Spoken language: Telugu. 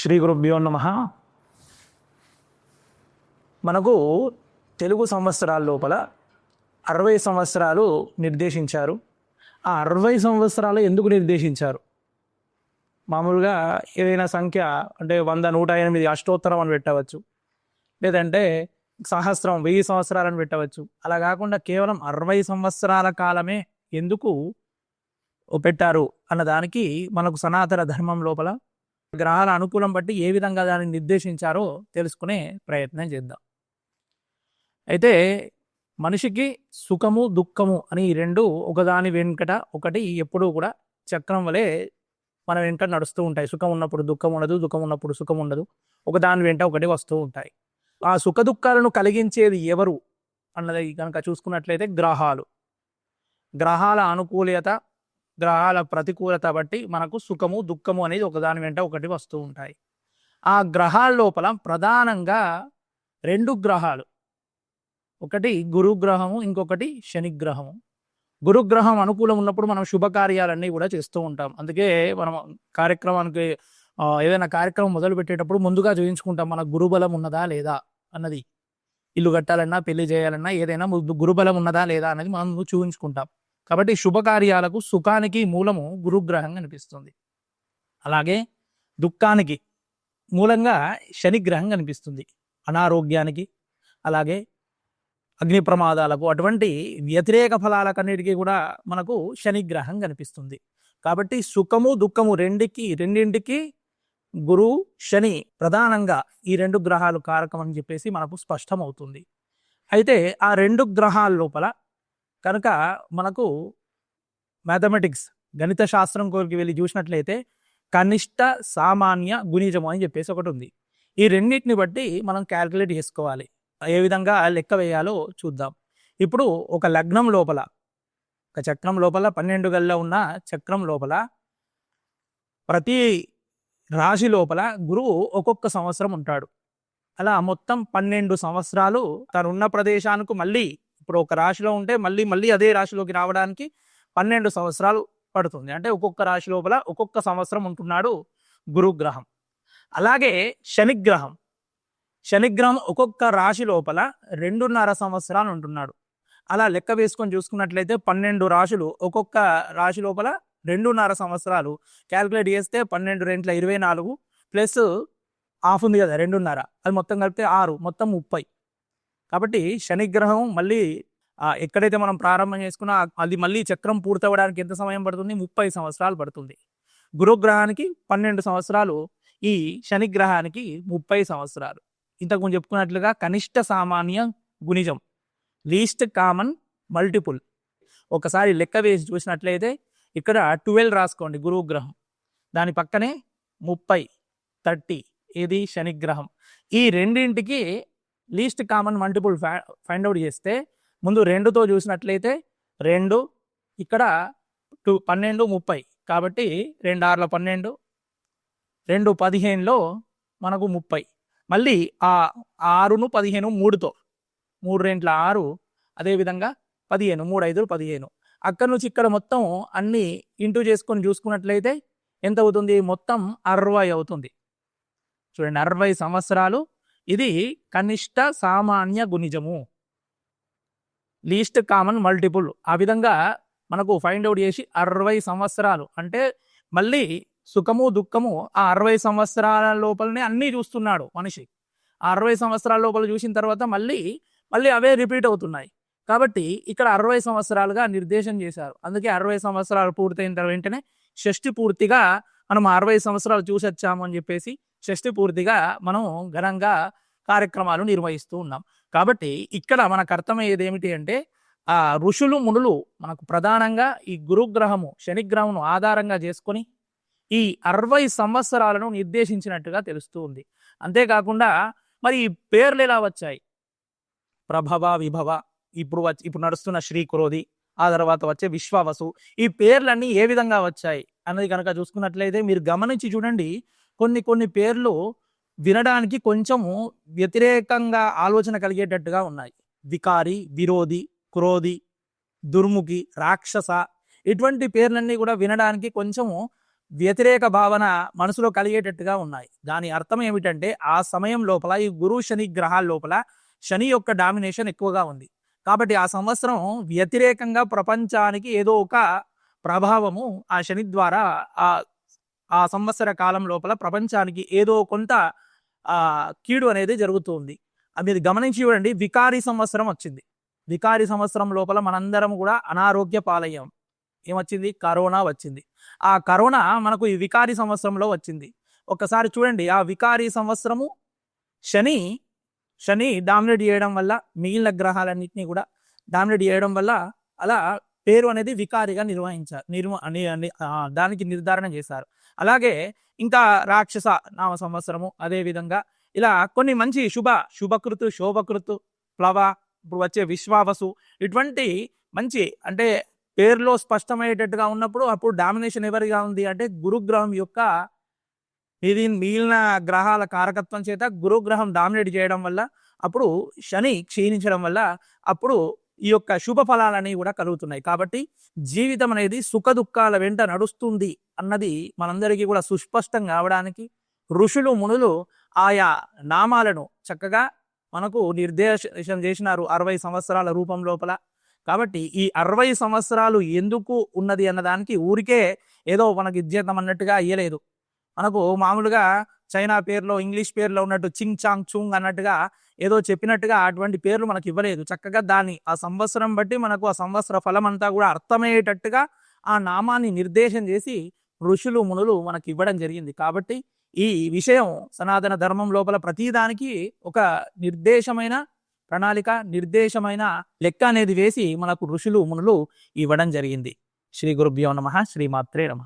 శ్రీ గురుభ్యో నమ. మనకు తెలుగు సంవత్సరాల లోపల అరవై సంవత్సరాలు నిర్దేశించారు. ఆ అరవై సంవత్సరాలు ఎందుకు నిర్దేశించారు? మామూలుగా ఏదైనా సంఖ్య అంటే వంద నూట ఎనిమిది అష్టోత్తరం అని పెట్టవచ్చు. లేదంటే సహస్రం వెయ్యి సంవత్సరాలను పెట్టవచ్చు. అలా కాకుండా కేవలం అరవై సంవత్సరాల కాలమే ఎందుకు పెట్టారు అన్న దానికి మనకు సనాతన ధర్మం లోపల గ్రహాల అనుకూలం బట్టి ఏ విధంగా దాన్ని నిర్దేశించారో తెలుసుకునే ప్రయత్నం చేద్దాం. అయితే మనిషికి సుఖము దుఃఖము అని ఈ రెండు ఒకదాని వెనుకట ఒకటి ఎప్పుడూ కూడా చక్రం వలె మన వెంట నడుస్తూ ఉంటాయి. సుఖం ఉన్నప్పుడు దుఃఖం ఉండదు దుఃఖం ఉన్నప్పుడు సుఖం ఉండదు. ఒకదాని వెంట ఒకటి వస్తూ ఉంటాయి. ఆ సుఖ దుఃఖాలను కలిగించేది ఎవరు? అన్నది కనుక చూసుకున్నట్లయితే గ్రహాలు. గ్రహాల అనుకూలత గ్రహాల ప్రతికూలత బట్టి మనకు సుఖము దుఃఖము అనేది ఒకదాని వెంట ఒకటి వస్తూ ఉంటాయి. ఆ గ్రహాల లోపల ప్రధానంగా రెండు గ్రహాలు. ఒకటి గురుగ్రహము ఇంకొకటి శనిగ్రహము. గురుగ్రహం అనుకూలం ఉన్నప్పుడు మనం శుభకార్యాలన్నీ కూడా చేస్తూ ఉంటాం. అందుకే మనం కార్యక్రమానికి ఏదైనా కార్యక్రమం మొదలు పెట్టేటప్పుడు ముందుగా చూపించుకుంటాం మన గురుబలం ఉన్నదా లేదా? అన్నది. ఇల్లు కట్టాలన్నా పెళ్ళి చేయాలన్నా ఏదైనా గురుబలం ఉన్నదా లేదా అనేది మనం చూపించుకుంటాం కాబట్టి శుభకార్యాలకు సుఖానికి మూలము గురుగ్రహం కనిపిస్తుంది. అలాగే దుఃఖానికి మూలంగా శనిగ్రహం కనిపిస్తుంది. అనారోగ్యానికి అలాగే అగ్ని ప్రమాదాలకు అటువంటి వ్యతిరేక ఫలాలకన్నిటికీ కూడా మనకు శనిగ్రహం కనిపిస్తుంది. కాబట్టి సుఖము దుఃఖము రెండికి రెండింటికి గురు శని ప్రధానంగా ఈ రెండు గ్రహాలు కారకం అని చెప్పేసి మనకు స్పష్టమవుతుంది. అయితే ఆ రెండు గ్రహాల లోపల కనుక మనకు మ్యాథమెటిక్స్ గణిత శాస్త్రం కోరికి వెళ్ళి చూసినట్లయితే కనిష్ట సామాన్య గుణిజము అని చెప్పేసి ఒకటి ఉంది. ఈ రెండింటిని బట్టి మనం క్యాల్కులేట్ చేసుకోవాలి. ఏ విధంగా లెక్క వేయాలో చూద్దాం. ఇప్పుడు ఒక లగ్నం లోపల ఒక చక్రం లోపల పన్నెండు గల్ల ఉన్న చక్రం లోపల ప్రతి రాశి లోపల గురువు ఒక్కొక్క సంవత్సరం ఉంటాడు. అలా మొత్తం పన్నెండు సంవత్సరాలు తను ఉన్న ప్రదేశానికి మళ్ళీ ఇప్పుడు ఒక రాశిలో ఉంటే మళ్ళీ మళ్ళీ అదే రాశిలోకి రావడానికి పన్నెండు సంవత్సరాలు పడుతుంది. అంటే ఒక్కొక్క రాశి లోపల ఒక్కొక్క సంవత్సరం ఉంటున్నాడు గురుగ్రహం. అలాగే శనిగ్రహం. శనిగ్రహం ఒక్కొక్క రాశి లోపల రెండున్నర సంవత్సరాలు ఉంటున్నాడు. అలా లెక్క వేసుకొని చూసుకున్నట్లయితే పన్నెండు రాశులు ఒక్కొక్క రాశి లోపల రెండున్నర సంవత్సరాలు. క్యాల్కులేట్ చేస్తే పన్నెండు రెంట్ల ఇరవై నాలుగు ప్లస్ హాఫ్ ఉంది కదా రెండున్నర. అది మొత్తం కలిపితే ఆరు మొత్తం ముప్పై. కాబట్టి శనిగ్రహం మళ్ళీ ఎక్కడైతే మనం ప్రారంభం చేసుకున్నా అది మళ్ళీ చక్రం పూర్తవడానికి ఎంత సమయం పడుతుంది? ముప్పై సంవత్సరాలు పడుతుంది. గురుగ్రహానికి పన్నెండు సంవత్సరాలు ఈ శనిగ్రహానికి ముప్పై సంవత్సరాలు. ఇంతకు ముందు చెప్పుకున్నట్లుగా కనిష్ట సామాన్య గుణిజం లీస్ట్ కామన్ మల్టిపుల్. ఒకసారి లెక్క వేసి చూసినట్లయితే ఇక్కడ ట్వెల్వ్ రాసుకోండి గురుగ్రహం. దాని పక్కనే ముప్పై థర్టీ ఇది శనిగ్రహం. ఈ రెండింటికి least common multiple find out చేస్తే ముందు రెండుతో చూసినట్లయితే రెండు ఇక్కడ టూ పన్నెండు ముప్పై. కాబట్టి రెండు ఆరుల పన్నెండు రెండు పదిహేనులో మనకు ముప్పై. మళ్ళీ ఆ ఆరును పదిహేను మూడుతో. మూడు రెంట్ల ఆరు అదేవిధంగా పదిహేను మూడు ఐదులు పదిహేను. అక్కడి నుంచి ఇక్కడ మొత్తం అన్నీ ఇంటూ చేసుకొని చూసుకున్నట్లయితే ఎంత అవుతుంది? మొత్తం అరవై అవుతుంది. చూడండి అరవై సంవత్సరాలు ఇది కనిష్ట సామాన్య గుణిజము. Least common multiple. ఆ విధంగా మనకు ఫైండ్ అవుట్ చేసి అరవై సంవత్సరాలు. అంటే మళ్ళీ సుఖము దుఃఖము ఆ అరవై సంవత్సరాల లోపలనే అన్నీ చూస్తున్నాడు మనిషి. ఆ అరవై సంవత్సరాల లోపల చూసిన తర్వాత మళ్ళీ మళ్ళీ అవే రిపీట్ అవుతున్నాయి. కాబట్టి ఇక్కడ అరవై సంవత్సరాలుగా నిర్దేశం చేశారు. అందుకే అరవై సంవత్సరాలు పూర్తయిన తర్వాత వెంటనే షష్టి పూర్తిగా మనం అరవై సంవత్సరాలు చూసొచ్చాము అని చెప్పేసి షష్టి పూర్తిగా మనం ఘనంగా కార్యక్రమాలు నిర్వహిస్తూ ఉన్నాం. కాబట్టి ఇక్కడ మనకు అర్థమయ్యేది ఏమిటి అంటే ఆ ఋషులు మునులు మనకు ప్రధానంగా ఈ గురుగ్రహము శనిగ్రహమును ఆధారంగా చేసుకొని ఈ అరవై సంవత్సరాలను నిర్దేశించినట్టుగా తెలుస్తూ ఉంది. అంతేకాకుండా మరి ఈ పేర్లు ఎలా వచ్చాయి? ప్రభవ విభవ ఇప్పుడు వచ్చి ఇప్పుడు నడుస్తున్న శ్రీ క్రోధి ఆ తర్వాత వచ్చే విశ్వావసు ఈ పేర్లన్నీ ఏ విధంగా వచ్చాయి? అన్నది కనుక చూసుకున్నట్లయితే మీరు గమనించి చూడండి కొన్ని కొన్ని పేర్లు వినడానికి కొంచెము వ్యతిరేకంగా ఆలోచన కలిగేటట్టుగా ఉన్నాయి. వికారి విరోధి క్రోధి దుర్ముఖి రాక్షస ఇటువంటి పేర్లన్నీ కూడా వినడానికి కొంచెము వ్యతిరేక భావన మనసులో కలిగేటట్టుగా ఉన్నాయి. దాని అర్థం ఏమిటంటే ఆ సమయం లోపల ఈ గురు శని గ్రహాల లోపల శని యొక్క డామినేషన్ ఎక్కువగా ఉంది. కాబట్టి ఆ సంవత్సరం వ్యతిరేకంగా ప్రపంచానికి ఏదో ఒక ప్రభావము ఆ శని ద్వారా ఆ ఆ సంవత్సర కాలం లోపల ప్రపంచానికి ఏదో కొంత కీడు అనేది జరుగుతుంది అది మీరు గమనించి చూడండి వికారి సంవత్సరం వచ్చింది. వికారి సంవత్సరం లోపల మనందరం కూడా అనారోగ్య పాలయ్యాం. ఏమొచ్చింది? కరోనా వచ్చింది. ఆ కరోనా మనకు ఈ వికారి సంవత్సరంలో వచ్చింది. ఒక్కసారి చూడండి ఆ వికారి సంవత్సరము శని శని డామినేట్ చేయడం వల్ల మిగిలిన గ్రహాలన్నింటినీ కూడా డామినేట్ చేయడం వల్ల అలా పేరు అనేది వికారిగా నిర్వహించారు నిర్వ అని- అని- దానికి నిర్ధారణ చేశారు. అలాగే ఇంకా రాక్షస నామ సంవత్సరము. అదే విధంగా ఇలా కొన్ని మంచి శుభ శుభకృతు శోభకృతు ప్లవ ఇప్పుడు వచ్చే విశ్వావసు ఇటువంటి మంచి అంటే పేరులో స్పష్టమయ్యేటట్టుగా ఉన్నప్పుడు అప్పుడు డామినేషన్ ఎవరిగా ఉంది అంటే గురుగ్రహం యొక్క ఇది మిగిలిన గ్రహాల కారకత్వం చేత గురుగ్రహం డామినేట్ చేయడం వల్ల అప్పుడు శని క్షీణించడం వల్ల అప్పుడు ఈ యొక్క శుభ ఫలాలన్నీ కూడా కలుగుతున్నాయి. కాబట్టి జీవితం అనేది సుఖ దుఃఖాల వెంట నడుస్తుంది అన్నది మనందరికీ కూడా సుస్పష్టం కావడానికి ఋషులు మునులు ఆయా నామాలను చక్కగా మనకు నిర్దేశం చేసినారు అరవై సంవత్సరాల రూపం లోపల. కాబట్టి ఈ అరవై సంవత్సరాలు ఎందుకు ఉన్నది అన్నదానికి ఊరికే ఏదో మనకి ఇద్యేద్దాం అన్నట్టుగా అయ్యలేదు. మనకు మామూలుగా చైనా పేరులో ఇంగ్లీష్ పేరులో ఉన్నట్టు చింగ్ చాంగ్ చుంగ్ అన్నట్టుగా ఏదో చెప్పినట్టుగా అటువంటి పేర్లు మనకు ఇవ్వలేదు చక్కగా దాన్ని ఆ సంవత్సరం బట్టి మనకు ఆ సంవత్సర ఫలం అంతా కూడా అర్థమయ్యేటట్టుగా ఆ నామాన్ని నిర్దేశం చేసి ఋషులు మునులు మనకి ఇవ్వడం జరిగింది. కాబట్టి ఈ విషయం సనాతన ధర్మం లోపల ప్రతిదానికి ఒక నిర్దేశమైన ప్రణాళిక నిర్దేశమైన లెక్క అనేది వేసి మనకు ఋషులు మునులు ఇవ్వడం జరిగింది. శ్రీ గురుభ్యో నమ. శ్రీమాత్రే నమ.